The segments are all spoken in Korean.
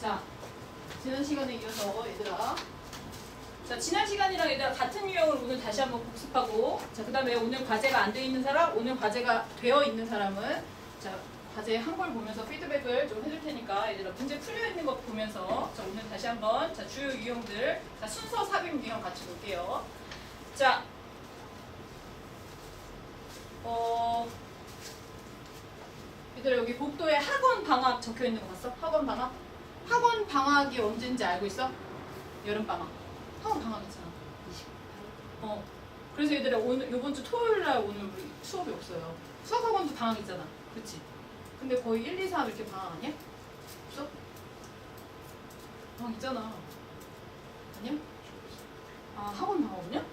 자, 지난 시간에 이어서 얘들아. 자, 지난 시간이랑 얘들아 같은 유형을 오늘 다시 한번 복습하고, 자, 그 다음에 오늘 과제가 안 돼 있는 사람, 오늘 과제가 되어 있는 사람은, 자, 과제 한 걸 보면서 피드백을 좀 해줄 테니까 얘들아 문제 풀려 있는 거 보면서, 자, 오늘 다시 한번, 자, 주요 유형들, 자, 순서 삽입 유형 같이 볼게요. 자, 어, 얘들아 여기 복도에 학원 방학 적혀 있는 거 봤어? 학원 방학? 학원 방학이 언제인지 알고 있어? 여름 방학. 학원 방학 있잖아. 어. 그래서 얘들아 오늘 이번 주 토요일 날 오늘 우리 수업이 없어요. 수학 학원도 방학 있잖아. 그렇지? 근데 거의 1, 2, 3 이렇게 방학 아니야? 없어? 방학 있잖아. 아니야? 아 학원 방학 없냐?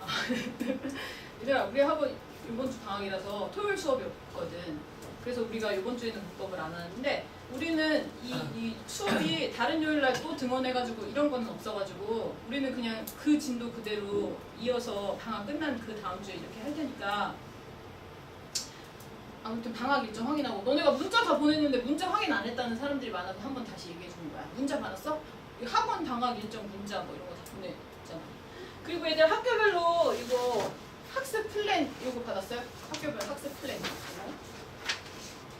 아, 얘들아 우리 학원 이번 주 방학이라서 토요일 수업이 없거든. 그래서 우리가 이번 주에는 문법을 안 하는데 우리는 이, 이 수업이 다른 요일 날 또 등원해가지고 이런 거는 없어가지고 우리는 그냥 그 진도 그대로 이어서 방학 끝난 그 다음 주에 이렇게 할 테니까 아무튼 방학 일정 확인하고 너네가 문자 다 보냈는데 문자 확인 안 했다는 사람들이 많아서 한 번 다시 얘기해 주는 거야. 문자 받았어? 이 학원 방학 일정 문자 뭐 이런 거 다 보냈잖아. 그리고 애들 학교별로 이거 학습 플랜 이거 받았어요? 학교별 학습 플랜.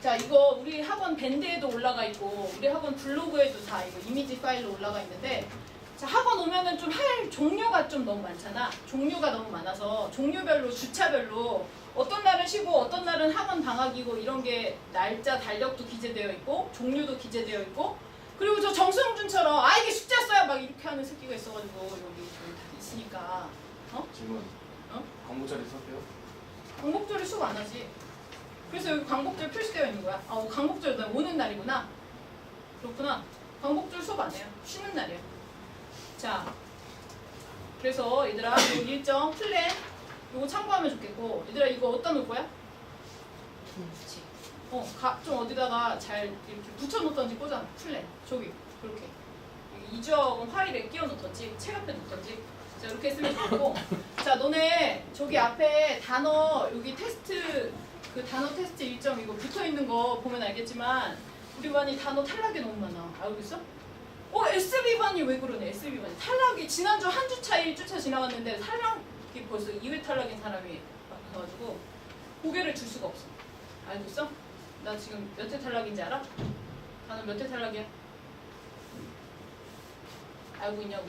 자 이거 우리 학원 밴드에도 올라가 있고 우리 학원 블로그에도 다 이거 이미지 파일로 올라가 있는데 자 학원 오면은 좀 할 종류가 좀 너무 많잖아. 종류가 너무 많아서 종류별로 주차별로 어떤 날은 쉬고 어떤 날은 학원 방학이고 이런 게 날짜 달력도 기재되어 있고 종류도 기재되어 있고 그리고 저 정승준처럼 아 이게 숙제였어요 막 이렇게 하는 새끼가 있어가지고 여기 다 있으니까 질문. 어? 광고자리 썼대요? 광복절이 수업 안 하지. 그래서 여기 광복절 표시되어 있는 거야. 아, 어, 광복절 나 오는 날이구나. 그렇구나. 광복절 수업 안 해요. 쉬는 날이에요. 자, 그래서 얘들아 이 일정 플랜 이거 참고하면 좋겠고 얘들아 이거 어디다 놓을 거야? 어, 가, 좀 어디다가 잘 이렇게 붙여놓던지 꽂아놔. 플랜 저기 그렇게 이주학은 파일에 끼워놓던지 책 앞에 놓던지 자 이렇게 했으면 좋고 자 너네 저기 앞에 단어 여기 테스트 그 단어 테스트 일정 이거 붙어 있는 거 보면 알겠지만 우리 반이 단어 탈락이 너무 많아 알고 있어? 어 SB 반이 왜 그러네 SB 반이 탈락이 지난주 한 주차 1주차 지나갔는데 탈락이 벌써 2회 탈락인 사람이 많아가지고 고개를 줄 수가 없어 알고 있어? 나 지금 몇 회 탈락인지 알아? 단어 몇회 탈락이야? 알고 있냐고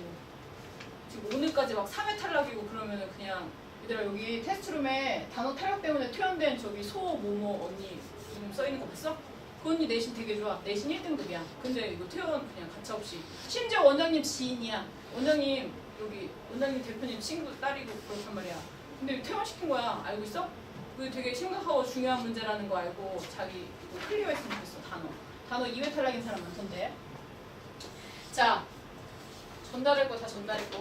지금 오늘까지 막 3회 탈락이고 그러면은 그냥 얘들아 여기 테스트룸에 단어 탈락 때문에 퇴원된 저기 소 모모 언니 이름 써 있는 거 봤어? 그 언니 내신 되게 좋아. 내신 1등급이야. 근데 이거 퇴원 그냥 가차없이. 심지어 원장님 지인이야. 원장님 여기 원장님 대표님 친구 딸이고 그렇단 말이야. 근데 퇴원시킨 거야. 알고 있어? 그게 되게 심각하고 중요한 문제라는 거 알고 자기 이거 클리어했으면 좋겠어 단어. 단어 2회 탈락인 사람 많던데. 자 전달할 거 다 전달했고.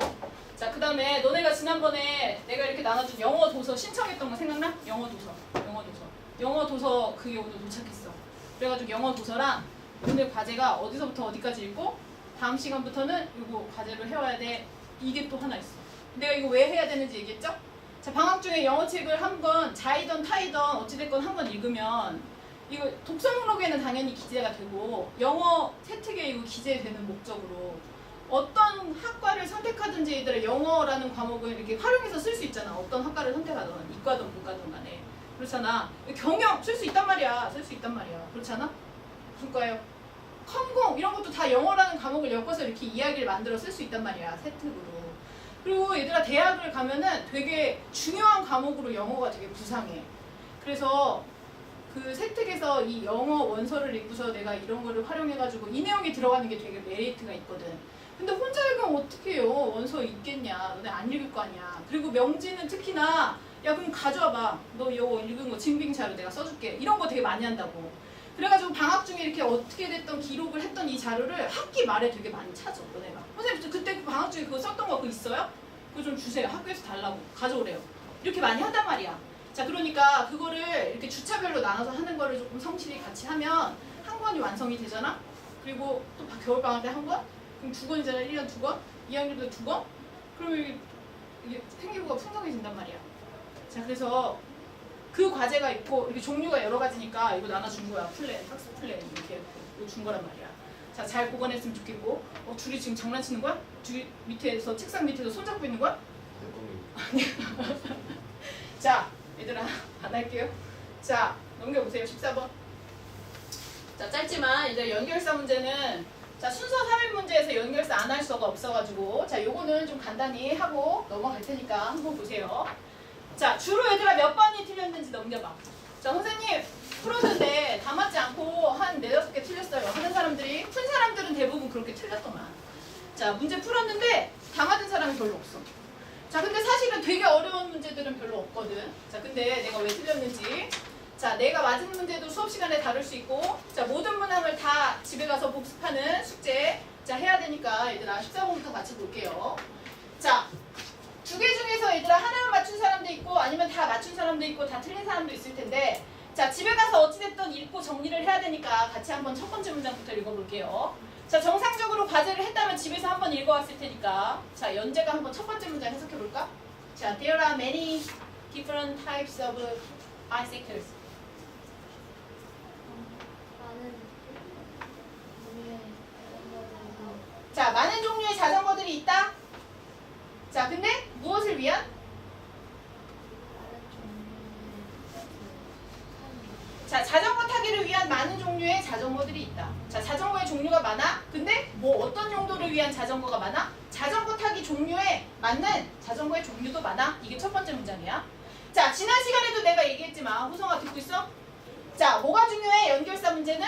자, 그 다음에 너네가 지난번에 내가 이렇게 나눠준 영어 도서 신청했던 거 생각나? 영어 도서. 영어 도서. 영어 도서 그게 오늘 도착했어. 그래가지고 영어 도서랑 오늘 과제가 어디서부터 어디까지 읽고 다음 시간부터는 이거 과제로 해와야 돼. 이게 또 하나 있어. 내가 이거 왜 해야 되는지 얘기했죠? 자, 방학 중에 영어 책을 한번 자이던 타이던 어찌됐건 한번 읽으면 이거 독서 목록에는 당연히 기재가 되고 영어 세특에 이거 기재되는 목적으로 어떤 학과를 선택하든지 얘들아 영어라는 과목을 이렇게 활용해서 쓸 수 있잖아. 어떤 학과를 선택하든 이과든 문과든 간에 그렇잖아. 경영 쓸 수 있단 말이야. 쓸 수 있단 말이야. 그렇잖아. 무슨 과예요? 컴공 이런 것도 다 영어라는 과목을 엮어서 이렇게 이야기를 만들어 쓸 수 있단 말이야. 세특으로. 그리고 얘들아 대학을 가면은 되게 중요한 과목으로 영어가 되게 부상해. 그래서 그 세특에서 이 영어 원서를 읽고서 내가 이런 거를 활용해가지고 이 내용이 들어가는 게 되게 메리트가 있거든. 근데 혼자 읽으면 어떻게 해요? 원서 읽겠냐? 너네 안 읽을 거 아니야. 그리고 명지는 특히나 야 그럼 가져와봐. 너 이거 읽은 거 증빙 자료 내가 써줄게. 이런 거 되게 많이 한다고. 그래가지고 방학 중에 이렇게 어떻게 됐던 기록을 했던 이 자료를 학기 말에 되게 많이 찾아 너네가. 선생님 저 그때 그 방학 중에 그거 썼던 거 그거 있어요? 그거 좀 주세요. 학교에서 달라고 가져오래요. 이렇게 많이 한단 말이야. 자 그러니까 그거를 이렇게 주차별로 나눠서 하는 거를 조금 성실히 같이 하면 한 권이 완성이 되잖아. 그리고 또 겨울방학 때 한 권? 그럼 두 권이잖아. 1년 두 권? 2학년도 두 권? 그러면 이게, 이게 생기부가 풍성해진단 말이야. 자, 그래서 그 과제가 있고 이렇게 종류가 여러 가지니까 이거 나눠준 거야. 플랜, 학습 플랜 이렇게 준 거란 말이야. 자, 잘 보관했으면 좋겠고. 어, 둘이 지금 장난치는 거야? 둘이 밑에서 책상 밑에서 손잡고 있는 거야? 자, 얘들아, 안 할게요. 자, 넘겨보세요. 14번. 자, 짧지만 이제 연결사 문제는 자, 순서 3일 문제에서 연결사 안 할 수가 없어가지고 자, 요거는 좀 간단히 하고 넘어갈 테니까 한번 보세요. 자, 주로 얘들아 몇 번이 틀렸는지 넘겨봐. 자, 선생님 풀었는데 다 맞지 않고 한 네다섯 개 틀렸어요. 하는 사람들이 푼 사람들은 대부분 그렇게 틀렸더만. 자, 문제 풀었는데 다 맞은 사람이 별로 없어. 자, 근데 사실은 되게 어려운 문제들은 별로 없거든. 자, 근데 내가 왜 틀렸는지. 자, 내가 맞은 문제도 수업 시간에 다룰 수 있고, 자, 모든 문항을 다 집에 가서 복습하는 숙제, 자, 해야 되니까 얘들아 14번부터 같이 볼게요. 자, 두 개 중에서 얘들아 하나만 맞춘 사람도 있고, 아니면 다 맞춘 사람도 있고, 다 틀린 사람도 있을 텐데, 자, 집에 가서 어찌됐든 읽고 정리를 해야 되니까 같이 한번 첫 번째 문장부터 읽어볼게요. 자, 정상적으로 과제를 했다면 집에서 한번 읽어왔을 테니까, 자, 연재가 한번 첫 번째 문장 해석해볼까? 자, there are many different types of bicycles. 많은 종류의 자, 많은 종류의 자전거들이 있다. 자, 근데 무엇을 위한? 자, 자전거 타기를 위한 많은 종류의 자전거들이 있다. 자, 자전거의 종류가 많아. 근데 뭐 어떤 용도를 위한 자전거가 많아? 자전거 타기 종류에 맞는 자전거의 종류도 많아. 이게 첫 번째 문장이야. 자, 지난 시간에도 내가 얘기했지만 호성아 듣고 있어? 자, 뭐가 중요해? 연결사 문제는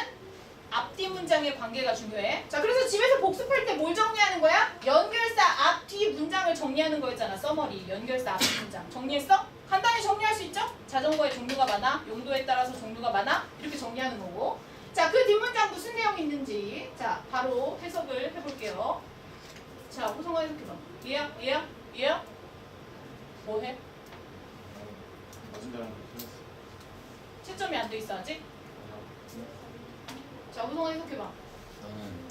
앞뒤 문장의 관계가 중요해. 자, 그래서 집에서 복습할 때 뭘 정리하는 거야? 연결사 앞뒤 문장을 정리하는 거였잖아. 써머리. 연결사 앞뒤 문장. 정리했어? 간단히 정리할 수 있죠? 자전거의 종류가 많아. 용도에 따라서 종류가 많아. 이렇게 정리하는 거고. 자, 그 뒷문장 무슨 내용이 있는지. 자, 바로 해석을 해볼게요. 자, 호성아 해석해봐. 얘야? 얘야? 얘야? 뭐 해? 채점이 안 돼 있어, 아직? 자, 호성아 해석해봐. 저는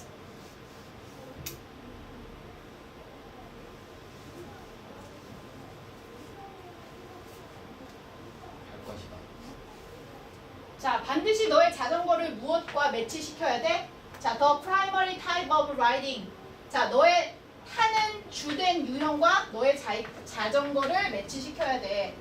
할 것이다. 자, 반드시 너의 자전거를 무엇과 매치시켜야 돼? 자, the primary type of riding. 자, 너의 타는 주된 유형과 너의 자, 자전거를 매치시켜야 돼.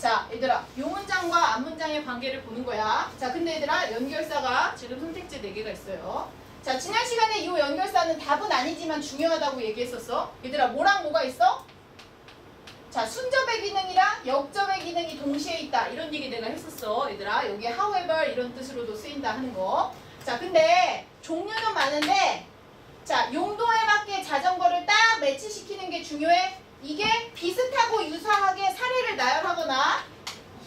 자, 얘들아, 요 문장과 앞 문장의 관계를 보는 거야. 자, 근데 얘들아, 연결사가 지금 선택지 4개가 있어요. 자, 지난 시간에 이 연결사는 답은 아니지만 중요하다고 얘기했었어. 얘들아, 뭐랑 뭐가 있어? 자, 순접의 기능이랑 역접의 기능이 동시에 있다. 이런 얘기 내가 했었어. 얘들아, 여기 however 이런 뜻으로도 쓰인다 하는 거. 자, 근데 종류는 많은데 자, 용도에 맞게 자전거를 딱 매치시키는 게 중요해. 이게 비슷하고 유사하게 사례를 나열하거나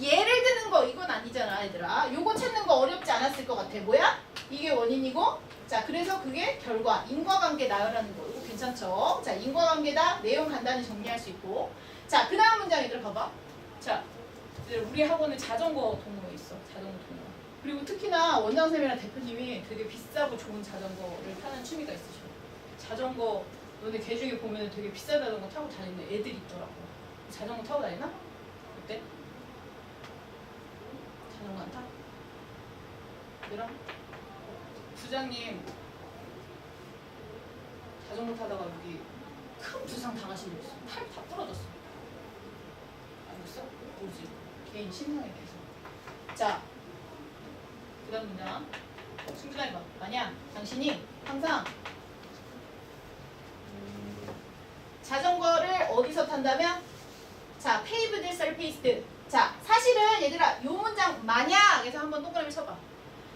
예를 드는 거 이건 아니잖아, 얘들아. 요거 찾는 거 어렵지 않았을 것 같아. 뭐야? 이게 원인이고 자, 그래서 그게 결과, 인과관계 나열하는 거. 이거 괜찮죠? 자, 인과관계다. 내용 간단히 정리할 수 있고. 자, 그 다음 문장 얘들아 봐봐. 자, 우리 학원에 자전거 동호회 있어. 자전거 동호회. 그리고 특히나 원장쌤이랑 대표님이 되게 비싸고 좋은 자전거를 타는 취미가 있으셔. 자전거 너네 개 중에 보면 되게 비싼 자전거 타고 다니는 애들이 있더라고. 자전거 타고 다니나? 어때? 자전거 안 타? 얘랑 부장님 자전거 타다가 여기 큰 부상 당하신 적 있어. 팔 다 부러졌어. 알겠어? 뭐지? 개인 신상에 대해서. 자, 그 다음 문장. 승준아 봐. 만약 당신이 항상 자전거를 어디서 탄다면? 자, paved surface. 자, 사실은 얘들아, 요 문장 만약에서 한번 동그라미 쳐봐.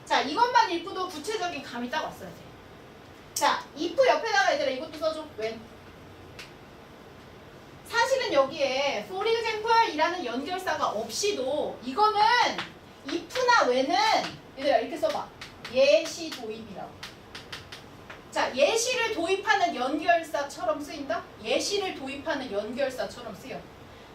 자, 이것만 읽고도 구체적인 감이 딱 왔어야 돼. 자, if 옆에다가 얘들아 이것도 써줘. when. 사실은 여기에 for example 이라는 연결사가 없이도 이거는 if나 when은 얘들아 이렇게 써봐. 예시 도입이라고. 자, 예시를 도입하는 연결사처럼 쓰인다? 예시를 도입하는 연결사처럼 쓰여.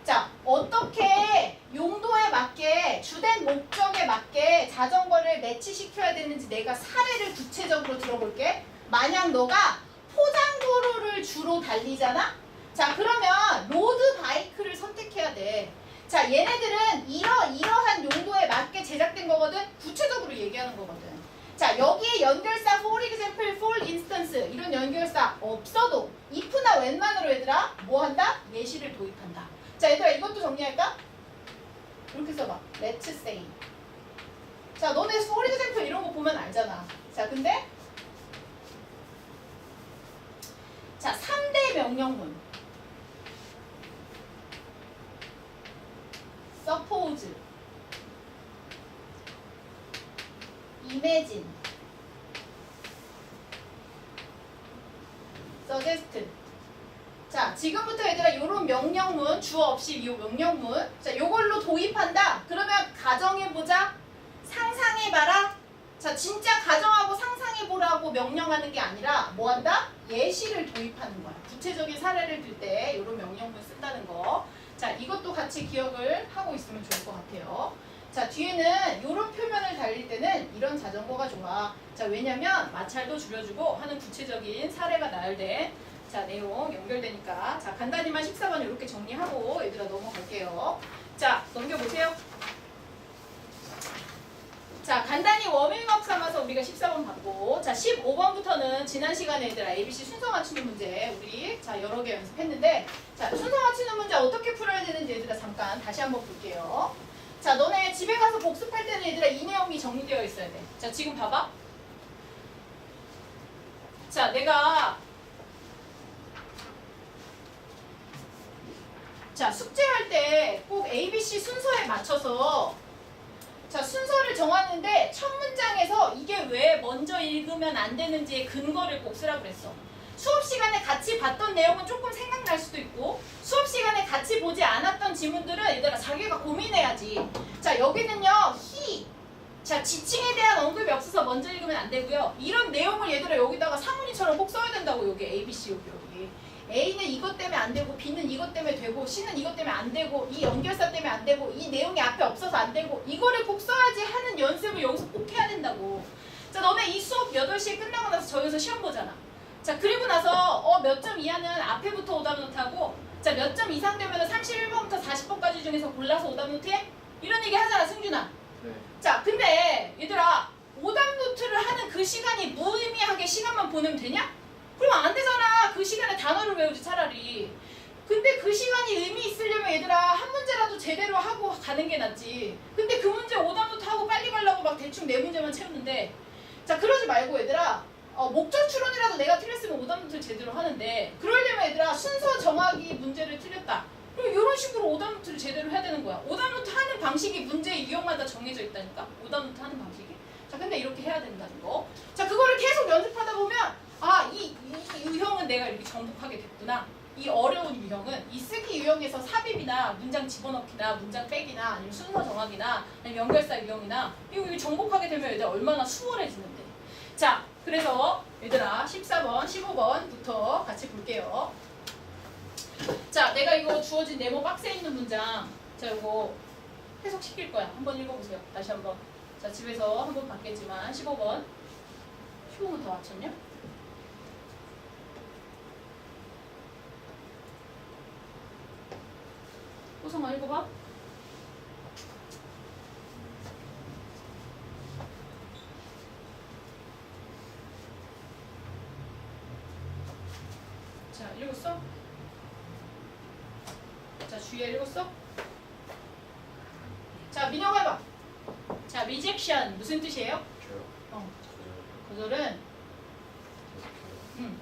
자, 어떻게 용도에 맞게 주된 목적에 맞게 자전거를 매치시켜야 되는지 내가 사례를 구체적으로 들어볼게. 만약 너가 포장도로를 주로 달리잖아? 자, 그러면 로드 바이크를 선택해야 돼. 자, 얘네들은 이러 이러한 용도에 맞게 제작된 거거든. 구체적으로 얘기하는 거거든. 자, 여기에 연결사 for example, for instance 이런 연결사 없어도 if나 when만으로 얘들아 뭐 한다? 예시를 도입한다. 자, 얘들아 이것도 정리할까? 이렇게 써봐. Let's say. 자, 너네 for example 이런 거 보면 알잖아. 자, 근데 자, 3대 명령문. Imagine, suggest. 자, 지금부터 얘들아 요런 명령문, 주어 없이 요 명령문. 자, 요걸로 도입한다. 그러면 가정해 보자. 상상해 봐라. 자, 진짜 가정하고 상상해 보라고 명령하는 게 아니라 뭐 한다? 예시를 도입하는 거야. 구체적인 사례를 들 때 요런 명령문 쓴다는 거. 자, 이것도 같이 기억을 하고 있으면 좋을 것 같아요. 자, 뒤에는 이런 표현을 달릴 때는 이런 자전거가 좋아. 자, 왜냐면 마찰도 줄여주고 하는 구체적인 사례가 나열된 자, 내용 연결되니까. 자, 간단히만 14번 이렇게 정리하고 얘들아 넘어갈게요. 자, 넘겨보세요. 자, 간단히 워밍업 삼아서 우리가 14번 봤고, 자, 15번부터는 지난 시간에 얘들아 ABC 순서 맞추는 문제 우리 자 여러 개 연습했는데, 자, 순서 맞추는 문제 어떻게 풀어야 되는지 얘들아 잠깐 다시 한번 볼게요. 자, 너네 집에 가서 복습할 때는 얘들아 이 내용이 정리되어 있어야 돼. 자, 지금 봐봐. 자, 내가 자, 숙제할 때 꼭 ABC 순서에 맞춰서 자, 순서를 정하는데 첫 문장에서 이게 왜 먼저 읽으면 안 되는지의 근거를 꼭 쓰라 그랬어. 수업 시간에 같이 봤던 내용은 조금 생각날 수도 있고 수업 시간에 같이 보지 않았던 지문들은 얘들아 자기가 고민해야지. 자, 여기는요. he 자, 지칭에 대한 언급이 없어서 먼저 읽으면 안 되고요. 이런 내용을 얘들아 여기다가 사문이처럼 꼭 써야 된다고 여기 A, B, C 여기 여기. A는 이것 때문에 안 되고 B는 이것 때문에 되고 C는 이것 때문에 안 되고 이 연결사 때문에 안 되고 이 내용이 앞에 없어서 안 되고 이거를 꼭 써야지 하는 연습을 여기서 꼭 해야 된다고. 자, 너네 이 수업 8시에 끝나고 나서 저기서 시험 보잖아. 자, 그리고 나서 어, 몇 점 이하는 앞에부터 오답 노트 하고 자, 몇 점 이상 되면 31번부터 40번까지 중에서 골라서 오답 노트 해? 이런 얘기 하잖아, 승준아. 네. 자, 근데 얘들아 오답 노트를 하는 그 시간이 무의미하게 시간만 보내면 되냐? 그럼 안 되잖아. 그 시간에 단어를 외우지 차라리. 근데 그 시간이 의미 있으려면 얘들아 한 문제라도 제대로 하고 가는 게 낫지. 근데 그 문제 오답 노트 하고 빨리 가려고 막 대충 네 문제만 채우는데 자 그러지 말고 얘들아 어, 목적 추론이라도 내가 틀렸으면 오답 노트를 제대로 하는데 그러려면 얘들아 순서 정하기 문제를 틀렸다. 그럼 이런 식으로 오답 노트를 제대로 해야 되는 거야. 오답 노트 하는 방식이 문제 유형마다 정해져 있다니까. 오답 노트 하는 방식이. 자, 근데 이렇게 해야 된다는 거. 자, 그거를 계속 연습하다 보면 아, 이, 이 유형은 내가 이렇게 정복하게 됐구나. 이 어려운 유형은 이 쓰기 유형에서 삽입이나 문장 집어넣기나 문장 빼기나 아니면 순서 정하기나 아니면 연결사 유형이나 이거 정복하게 되면 얘들 얼마나 수월해지는데. 자, 그래서 얘들아 14번, 15번부터 같이 볼게요. 자, 내가 이거 주어진 네모 박스에 있는 문장, 자, 이거 해석시킬 거야. 한번 읽어보세요. 다시 한번. 자, 집에서 한번 봤겠지만, 15번. 15번 더 맞췄냐? 호성아, 읽어봐. 자, 읽었어? 자, 주희야 읽었어? 자, 민영아 해봐. 자, rejection 무슨 뜻이에요? 저요? 어? 거절은 계속해요. 음.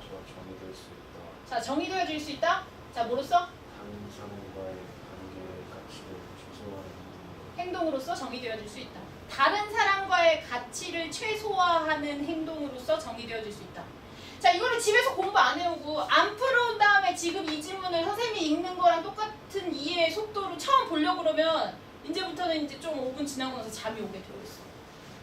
저 정의될 수 있다. 자, 정의되어질 수 있다. 자, 뭐로써? 다른 사람과의 관계의 가치를 최소화하는 행동으로서 정의되어질 수 있다. 다른 사람과의 가치를 최소화하는 행동으로서 정의되어질 수 있다. 자, 이거를 집에서 공부 안 해오고 안 풀어온 다음에 지금 이 지문을 선생님이 읽는 거랑 똑같은 이해의 속도로 처음 보려고 그러면 이제부터는 이제 좀 5분 지나고 나서 잠이 오게 되어 있어.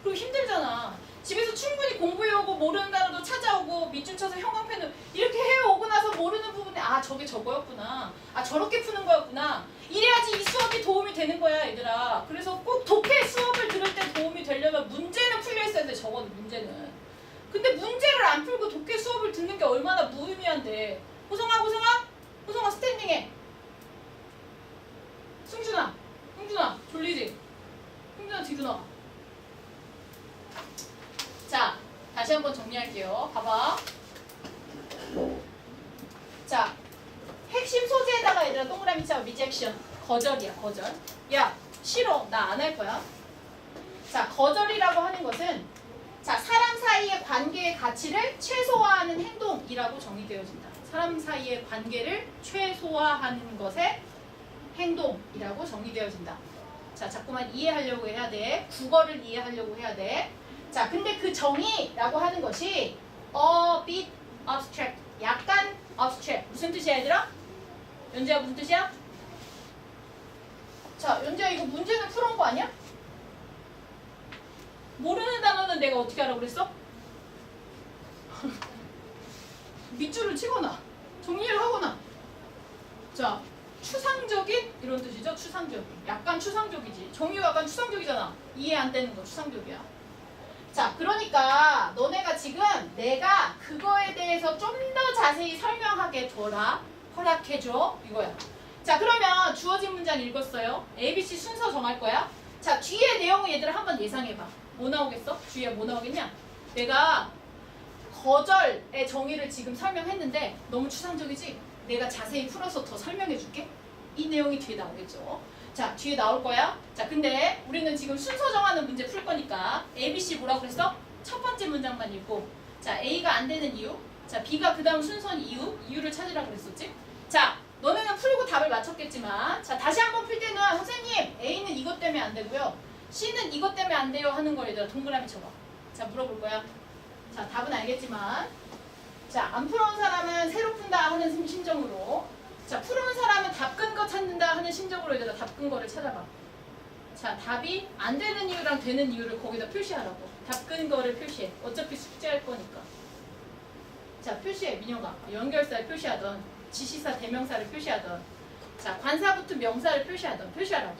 그리고 힘들잖아. 집에서 충분히 공부해오고 모르는 단어도 찾아오고 밑줄 쳐서 형광펜을 이렇게 해오고 나서 모르는 부분에 아 저게 저거였구나. 아 저렇게 푸는 거였구나. 이래야지 이 수업이 도움이 되는 거야 얘들아. 그래서 꼭 독해 수업을 들을 때 도움이 되려면 문제는 풀려 있어야 돼 적어도 문제는. 근데 문제를 안 풀고 독해 수업을 듣는 게 얼마나 무의미한데. 호성아, 호성아, 호성아 스탠딩해. 승준아, 승준아 졸리지? 승준아 뒤로 나와. 자, 다시 한번 정리할게요. 봐봐. 자, 핵심 소재에다가 얘들아 동그라미 쳐 리젝션 거절이야 거절 야 싫어 나 안 할 거야 자 거절이라고 하는 것은 자 사람 사이의 관계의 가치를 최소화하는 행동이라고 정의되어진다. 사람 사이의 관계를 최소화하는 것의 행동이라고 정의되어진다. 자 자꾸만 이해하려고 해야 돼. 국어를 이해하려고 해야 돼. 자 근데 그 정의라고 하는 것이 a bit abstract 약간 abstract 무슨 뜻이야 얘들아? 연재야 무슨 뜻이야? 자, 연재야 이거 문제는 풀어온 거 아니야? 모르는 단어는 내가 어떻게 하라고 그랬어? 밑줄을 치거나 정리를 하거나 자, 추상적인 이런 뜻이죠. 추상적인. 약간 추상적이지. 정의가 약간 추상적이잖아. 이해 안 되는 거 추상적이야. 자, 그러니까 너네가 지금 내가 그거에 대해서 좀 더 자세히 설명하게 줘라. 허락해줘. 이거야. 자, 그러면 주어진 문장 읽었어요. ABC 순서 정할 거야. 자, 뒤에 내용을 얘들아 한번 예상해봐. 뭐 나오겠어? 뒤에 뭐 나오겠냐? 내가 거절의 정의를 지금 설명했는데 너무 추상적이지? 내가 자세히 풀어서 더 설명해 줄게. 이 내용이 뒤에 나오겠죠. 자, 뒤에 나올 거야. 자, 근데 우리는 지금 순서 정하는 문제 풀 거니까 A, B, C 뭐라고 그랬어? 첫 번째 문장만 읽고 자, A가 안 되는 이유 자, B가 그 다음 순서는 이유 이유를 찾으라고 그랬었지? 자, 너네는 풀고 답을 맞췄겠지만 자, 다시 한번 풀 때는 선생님 A는 이것 때문에 안 되고요. C는 이것 때문에 안 돼요 하는 걸 얘들아 동그라미 쳐봐. 자, 물어볼 거야. 자, 답은 알겠지만 자, 안 풀어온 사람은 새로 푼다 하는 심- 심정으로 자, 풀어온 사람은 답 근 거 찾는다 하는 심정으로 얘들아 답 근 거를 찾아봐. 자, 답이 안 되는 이유랑 되는 이유를 거기다 표시하라고. 답 근 거를 표시해. 어차피 숙제할 거니까. 자, 표시해. 민혁아. 연결사를 표시하던 지시사 대명사를 표시하던 자, 관사 붙은 명사를 표시하던 표시하라고.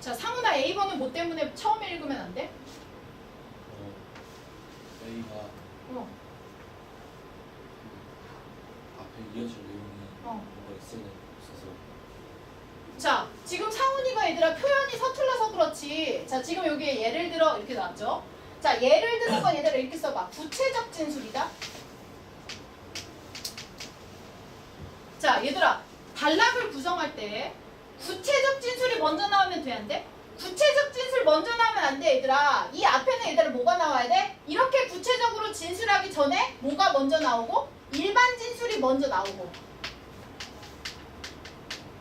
자, 상훈아 A번은 뭐 때문에 처음에 읽으면 안 돼? 어, A가 어. 앞에 이어질 내용이 어. 뭔가 있어야 있어서 자, 지금 상훈이가 얘들아 표현이 서툴러서 그렇지. 자, 지금 여기에 예를 들어 이렇게 나왔죠. 자, 예를 드는 건 얘들아 이렇게 써봐. 구체적 진술이다. 자, 얘들아 단락을 구성할 때 구체적 진술이 먼저 나오면 돼, 안 돼? 구체적 진술 먼저 나오면 안 돼, 얘들아. 이 앞에는 얘들아 뭐가 나와야 돼? 이렇게 구체적으로 진술하기 전에 뭐가 먼저 나오고 일반 진술이 먼저 나오고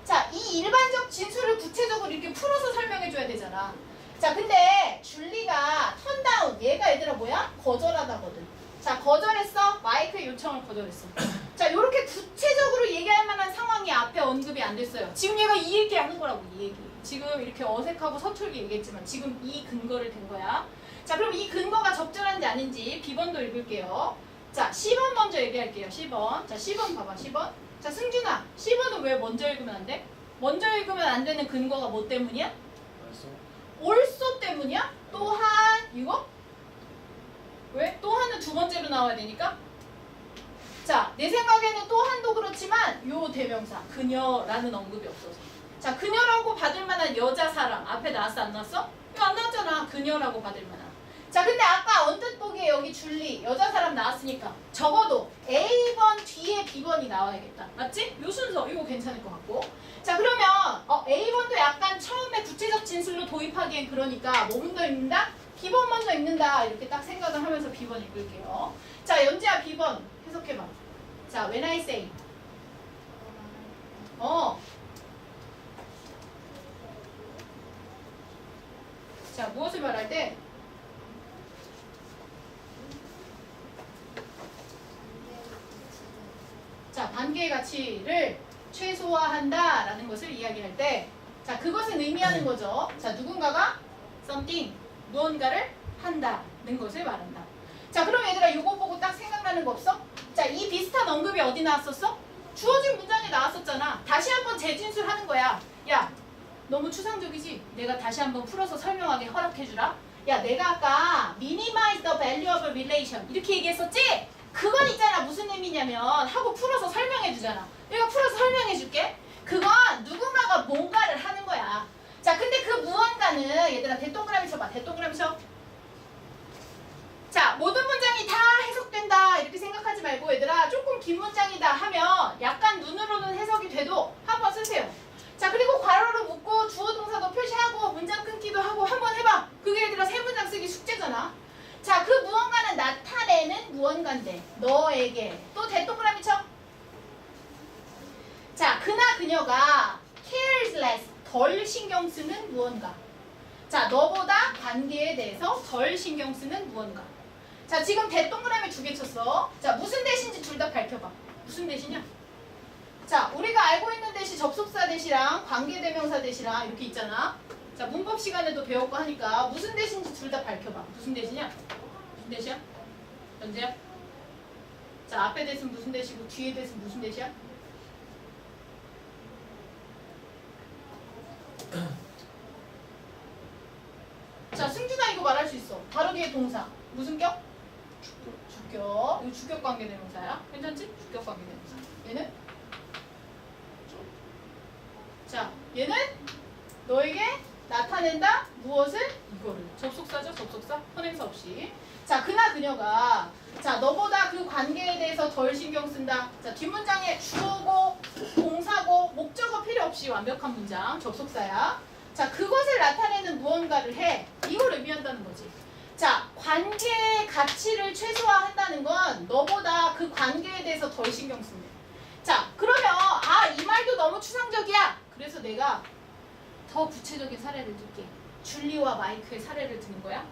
자, 이 일반적 진술을 구체적으로 이렇게 풀어서 설명해 줘야 되잖아. 자, 근데 줄리가 턴다운, 얘가 얘들아 뭐야? 거절하다거든. 자, 거절했어? 마이크의 요청을 거절했어. 자, 이렇게 구체적으로 얘기할 만한 상황이 앞에 언급이 안 됐어요. 지금 얘가 이 얘기 하는 거라고, 이 얘기. 지금 이렇게 어색하고 서툴게 얘기했지만 지금 이 근거를 든 거야. 자, 그럼 이 근거가 적절한지 아닌지 B번도 읽을게요. 자, 10번 먼저 얘기할게요. 10번. 자, 10번 봐봐. 10번. 자, 승준아. 10번은 왜 먼저 읽으면 안 돼? 먼저 읽으면 안 되는 근거가 뭐 때문이야? 올소 때문이야? 또한 이거? 왜? 또한은 두 번째로 나와야 되니까? 자, 내 생각에는 또한도 그렇지만 요 대명사 그녀라는 언급이 없어서 자, 그녀라고 받을 만한 여자 사람 앞에 나왔어 안 나왔어? 이거 안 나왔잖아. 그녀라고 받을 만한 자, 근데 아까 언뜻 보기에 여기 줄리 여자 사람 나왔으니까 적어도 A번 뒤에 B번이 나와야겠다. 맞지? 요 순서 이거 괜찮을 것 같고 자 그러면 어, A번도 약간 처음에 구체적 진술로 도입하기엔 그러니까 뭐 먼저 읽는다? B번 먼저 읽는다 이렇게 딱 생각을 하면서 B번 읽을게요 자 연지야 B번 해석해봐 자 when I say 어. 자 무엇을 말할 때 자, 관계의 가치를 최소화한다 라는 것을 이야기할 때, 자, 그것은 의미하는 거죠. 자, 누군가가 something, 무언가를 한다는 것을 말한다. 자, 그럼 얘들아, 이거 보고 딱 생각나는 거 없어? 자, 이 비슷한 언급이 어디 나왔었어? 주어진 문장에 나왔었잖아. 다시 한번 재진술하는 거야. 야, 너무 추상적이지? 내가 다시 한번 풀어서 설명하게 허락해주라. 야 내가 아까 minimize the a relation 이렇게 얘기했었지? 그건 있잖아 무슨 의미냐면 하고 풀어서 설명해 주잖아 내가 풀어서 설명해 줄게 그건 누군가가 뭔가를 하는 거야 자 근데 그 무언가는 얘들아 대동그라미 쳐봐 대동그라미 쳐 자, 모든 문장이 다 해석된다 이렇게 생각하지 말고 얘들아 조금 긴 문장이다 하면 약간 눈으로는 해석이 돼도 한번 쓰세요. 자, 그리고 괄호로 묶고 주어 동사도 표시하고 문장 끊기도 하고 한번 해봐. 그게 얘들아 세 문장 쓰기 숙제잖아. 자, 그 무언가는 나타내는 무언가인데 너에게 또 대동그라미 쳐. 자, 그나 그녀가 cares less 덜 신경 쓰는 무언가. 자, 너보다 관계에 대해서 덜 신경 쓰는 무언가. 자, 지금 대동그라미 두 개 쳤어. 자, 무슨 대신지 둘 다 밝혀봐. 무슨 대시냐? 자, 우리가 알고 있는 대시 접속사 대시랑 관계대명사 대시랑 이렇게 있잖아. 자, 문법 시간에도 배웠고 하니까 무슨 대신지 둘 다 밝혀봐. 무슨 대시냐? 무슨 대시야? 현재야? 자, 앞에 대신 무슨 대시고 뒤에 대신 무슨 대시야? 자, 승준아 이거 말할 수 있어. 바로 뒤에 동사. 무슨 격? 축구 주격. 이거 주격 관계 대명사야. 괜찮지? 주격 관계 대명사. 얘는? 자, 얘는 너에게 나타낸다 무엇을? 이거를. 접속사죠 접속사? 선행사 없이. 자 그나 그녀가 자 너보다 그 관계에 대해서 덜 신경 쓴다. 자 뒷문장에 주어고 동사고 목적어 필요 없이 완벽한 문장 접속사야. 자 그것을 나타내는 무언가를 해. 이걸 의미한다는 거지. 자 관계의 가치를 최소화한다는 건 너보다 그 관계에 대해서 덜 신경 쓴대 자 그러면 아 이 말도 너무 추상적이야 그래서 내가 더 구체적인 사례를 들게. 줄리와 마이크의 사례를 드는 거야?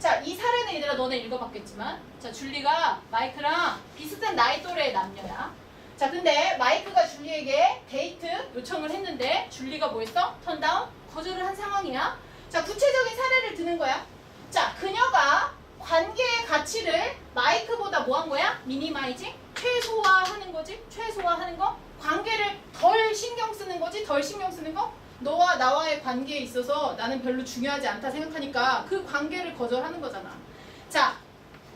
자 이 사례는 얘들아 너네 읽어봤겠지만 자 줄리가 마이크랑 비슷한 나이 또래의 남녀야. 자 근데 마이크가 줄리에게 데이트 요청을 했는데 줄리가 뭐 했어? 턴다운? 거절을 한 상황이야? 자 구체적인 사례를 드는 거야. 자 그녀가 관계의 가치를 마이크보다 뭐 한 거야? 미니마이징? 최소화하는 거지? 최소화하는 거? 관계를 덜 신경 쓰는 거지? 덜 신경 쓰는 거? 너와 나와의 관계에 있어서 나는 별로 중요하지 않다 생각하니까 그 관계를 거절하는 거잖아. 자,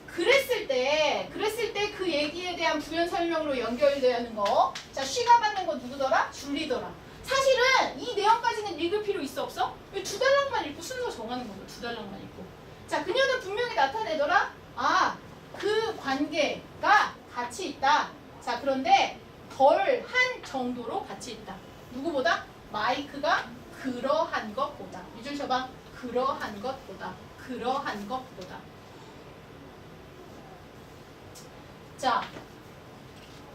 그랬을 때, 그랬을 때 그 얘기에 대한 부연 설명으로 연결되는 거. 자, 쉬가 받는 건 누구더라? 줄리더라. 사실은 이 내용까지는 읽을 필요 있어 없어? 이두 달랑만 읽고 순서 정하는 거죠. 두 달랑만 읽고. 자, 그녀는 분명히 나타내더라. 아, 그 관계가 가치 있다. 자, 그런데 덜 한 정도로 가치 있다. 누구보다? 마이크가 그러한 것보다. 이줄 쳐봐. 그러한 것보다. 그러한 것보다. 자,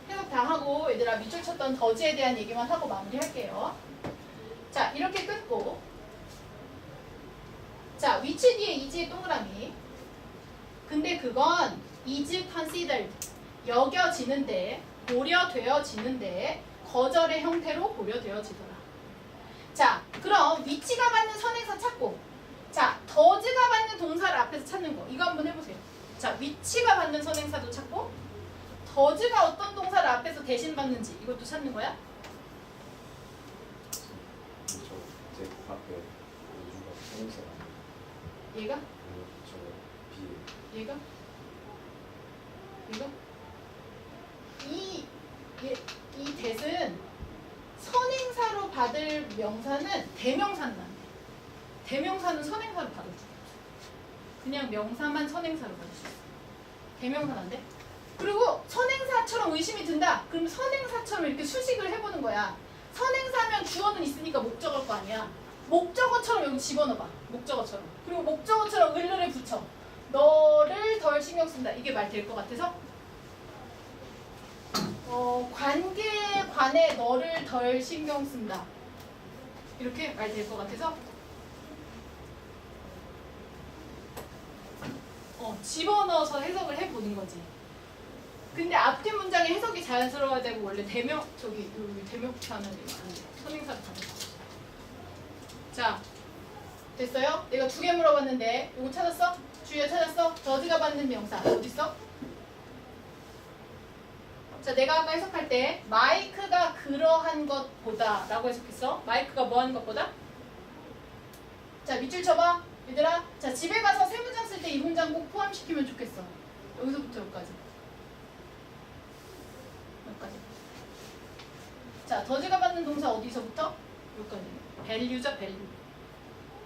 해석 다 하고 얘들아 밑줄 쳤던 더지에 대한 얘기만 하고 마무리할게요. 자, 이렇게 끊고 자, 위치 뒤에 이지의 동그라미. 근데 그건 is considered 여겨지는데 고려되어지는데 거절의 형태로 고려되어지더라. 자, 그럼 위치가 받는 선행사 찾고 자, 더즈가 받는 동사를 앞에서 찾는 거. 이거 한번 해보세요. 자, 위치가 받는 선행사도 찾고 더즈가 어떤 동사를 앞에서 대신 받는지 이것도 찾는 거야. 저 제 앞에 우주가 성사가 얘가? 저 비에 얘가? 얘가? 이, 얘, 이 대은 선행사로 받을 명사는 대명사는 안 돼. 대명사는 선행사로 받을 수 없어. 그냥 명사만 선행사로 받을 수 있어. 대명사는 안 돼. 그리고 선행사처럼 의심이 든다. 그럼 선행사처럼 이렇게 수식을 해보는 거야. 선행사면 주어는 있으니까 목적어일 거 아니야. 목적어처럼 여기 집어넣어봐. 목적어처럼. 그리고 목적어처럼 을를 붙여. 너를 덜 신경 쓴다. 이게 말 될 것 같아서? 어, 관계에 관해 너를 덜 신경 쓴다. 이렇게 말 될 것 같아서? 어, 집어넣어서 해석을 해보는 거지. 근데 앞뒤 문장의 해석이 자연스러워야 되고 원래 대명 저기 돼. 선행사를 거. 자, 됐어요? 내가 두 개 물어봤는데 이거 찾았어? 주위에 찾았어? 저지가 받는 명사 어디 있어? 자, 내가 아까 해석할 때 마이크가 그러한 것보다 라고 해석했어. 마이크가 뭐 하는 것보다? 자, 밑줄 쳐봐. 얘들아, 자 집에 가서 세 문장 쓸 때 이 문장 꼭 포함시키면 좋겠어. 여기서부터 여기까지. 여기까지. 자, 더즈가 받는 동사 어디서부터? 여기까지. value죠, value.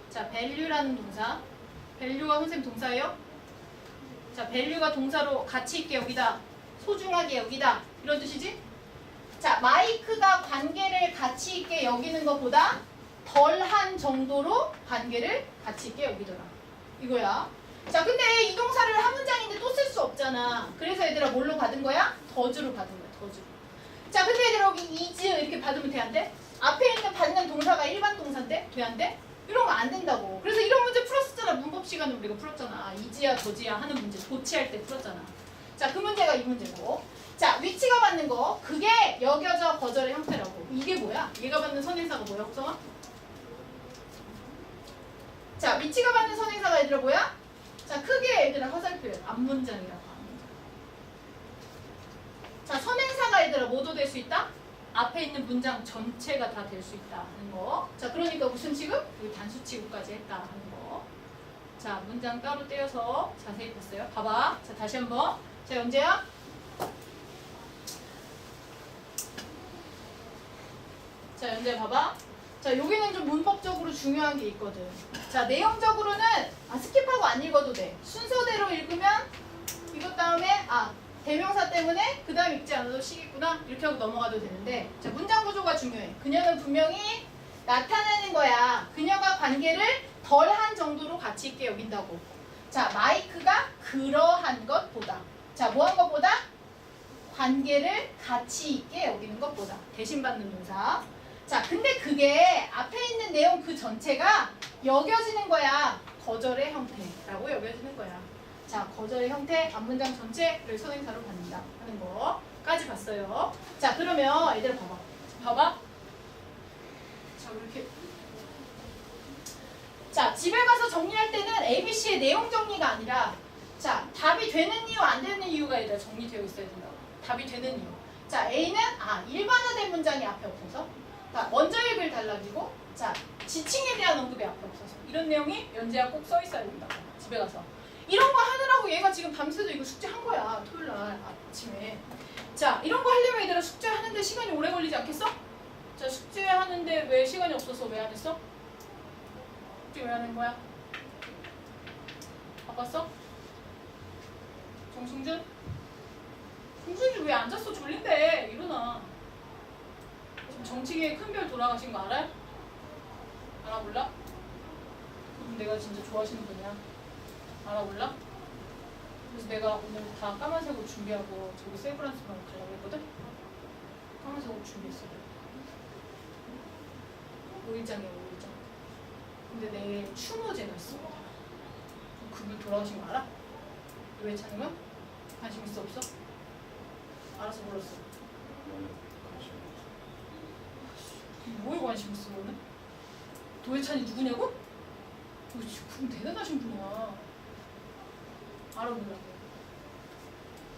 자, value라는 동사. value가 선생님 동사예요? 자, value가 동사로 가치 있게 여기다, 소중하게 여기다 이런 뜻이지? 자, 마이크가 관계를 가치 있게 여기는 것보다 덜한 정도로 관계를 가치 있게 여기더라. 이거야. 자, 근데 이 동사를 한 문장인데 또 쓸 수 없잖아. 그래서 얘들아 뭘로 받은 거야? 더즈로 받은 거야, 더즈. 자, 근데 얘들아 여기 is 이렇게 받으면 돼, 안 돼? 앞에 있는 받는 동사가 일반 동사인데? 돼, 안 돼? 이런 거 안 된다고. 그래서 이런 문제 풀었었잖아. 문법 시간에 우리가 풀었잖아. is야, 더즈야 하는 문제 도치할 때 풀었잖아. 자, 그 문제가 이 문제고. 자, 위치가 받는 거. 그게 여겨져 거절의 형태라고. 이게 뭐야? 얘가 받는 선행사가 뭐야, 혹성아? 자, 위치가 받는 선행사가 얘들아 뭐야? 자, 크게 얘들아 화살표야. 앞문장이라고. 앞문장. 자, 선행사가 얘들아 뭐도 될 수 있다? 앞에 있는 문장 전체가 다 될 수 있다 하는 거. 자, 그러니까 무슨 취급? 여기 단수 취급까지 했다 하는 거. 자, 문장 따로 떼어서 자세히 봤어요. 봐봐. 자, 다시 한번. 자, 연재야. 자, 연재 봐봐. 자, 여기는 좀 문법적으로 중요한 게 있거든. 자, 내용적으로는 아, 스킵하고 안 읽어도 돼. 순서대로 읽으면 이것 다음에 아, 대명사 때문에 그 다음 읽지 않아도 시겠구나 이렇게 하고 넘어가도 되는데 자, 문장 구조가 중요해. 그녀는 분명히 나타내는 거야. 그녀가 관계를 덜 한 정도로 가치 있게 여긴다고. 자, 마이크가 그러한 것보다. 자, 뭐 한 것보다? 관계를 가치 있게 여기는 것보다. 대신 받는 동사. 자, 근데 그게 앞에 있는 내용 그 전체가 여겨지는 거야. 거절의 형태라고 여겨지는 거야. 자, 거절의 형태, 앞문장 전체를 선행사로 받는다 하는 거까지 봤어요. 자, 그러면 얘들 봐봐. 봐봐. 자, 이렇게. 자, 집에 가서 정리할 때는 ABC의 내용 정리가 아니라 자, 답이 되는 이유, 안 되는 이유가 얘들 정리되어 있어야 된다고. 답이 되는 이유. 자, A는 아, 일반화된 문장이 앞에 없어서 자, 먼저 읽을 단락이고 자, 지칭에 대한 언급이 앞에 없어서 이런 내용이 연재야 꼭 써 있어야 된다. 집에 가서. 이런 거 하느라고 얘가 지금 밤새도 이거 숙제 한 거야. 토요일 날 아침에. 자, 이런 거 하려면 얘들아 숙제 하는데 시간이 오래 걸리지 않겠어? 자, 숙제 하는데 왜 시간이 없어서 왜 안 했어? 숙제 왜 하는 거야? 바빴어? 정승준? 정승준 왜 앉았어? 졸린데. 일어나. 지금 정치계의 큰별 돌아가신 거 알아요? 알아 몰라? 그럼 내가 진짜 좋아하시는 분이야. 알아 몰라? 그래서 내가 오늘 다 까만색 옷 준비하고 저기 세브란스만 가려고 했거든? 까만색 옷 준비했어. 5일장이야 5일장. 근데 내일 추모제가 있어. 그분 돌아가신 거 알아? 왜 거야? 관심 있어 없어? 알아서 몰랐어. 뭐에 관심 있어 너는? 도해찬이 누구냐고? 너 진짜 그분 대단하신 분이야. 알아 몰라.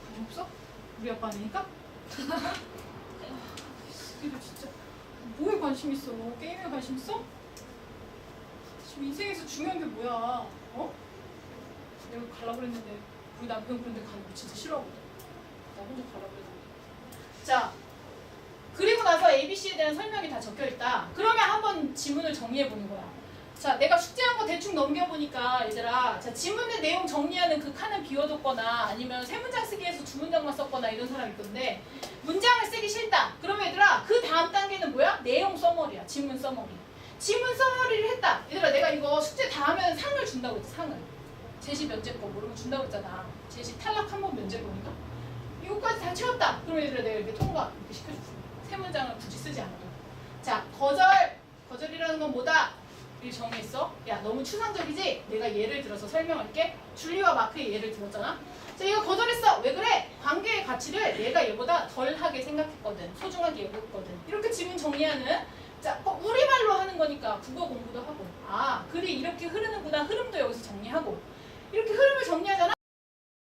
관심 없어? 우리 아빠 아니니까? 이도 진짜 뭐에 관심 있어? 게임에 관심 있어? 지금 인생에서 중요한 게 뭐야? 어? 내가 가려고 그랬는데 우리 남편 그런데 가는 거 진짜 싫어하거든. 나 혼자 가려고 그랬는데. 자, 그리고 나서 ABC에 대한 설명이 다 적혀 있다. 그러면 한번 지문을 정리해 보는 거야. 자, 내가 숙제한 거 대충 넘겨보니까 얘들아, 자 지문의 내용 정리하는 그 칸을 비워뒀거나 아니면 세 문장 쓰기에서 두 문장만 썼거나 이런 사람이 있던데 문장을 쓰기 싫다. 그러면 얘들아, 그 다음 단계는 뭐야? 내용 써머리야. 지문 써머리. 지문 써머리를 했다. 얘들아, 내가 이거 숙제 다 하면 상을 준다고 했지, 상을. 제시 면제법 모르면 준다고 했잖아. 제시 탈락 한 번 면제법인가? 이거까지 다 채웠다. 그러면 얘들아, 내가 이렇게 통과 이렇게 시켜줬어. 세 문장을 굳이 쓰지 않아도. 자, 거절. 거절이라는 건 뭐다? 이 정했어? 야, 너무 추상적이지? 내가 예를 들어서 설명할게. 줄리와 마크의 예를 들었잖아. 자, 이거 거절했어. 왜 그래? 관계의 가치를 얘가 얘보다 덜하게 생각했거든. 소중하게 여겼거든. 이렇게 지문 정리하는 자, 어, 우리말로 하는 거니까 국어 공부도 하고. 아, 글이 이렇게 흐르는구나. 흐름도 여기서 정리하고. 이렇게 흐름을 정리하잖아.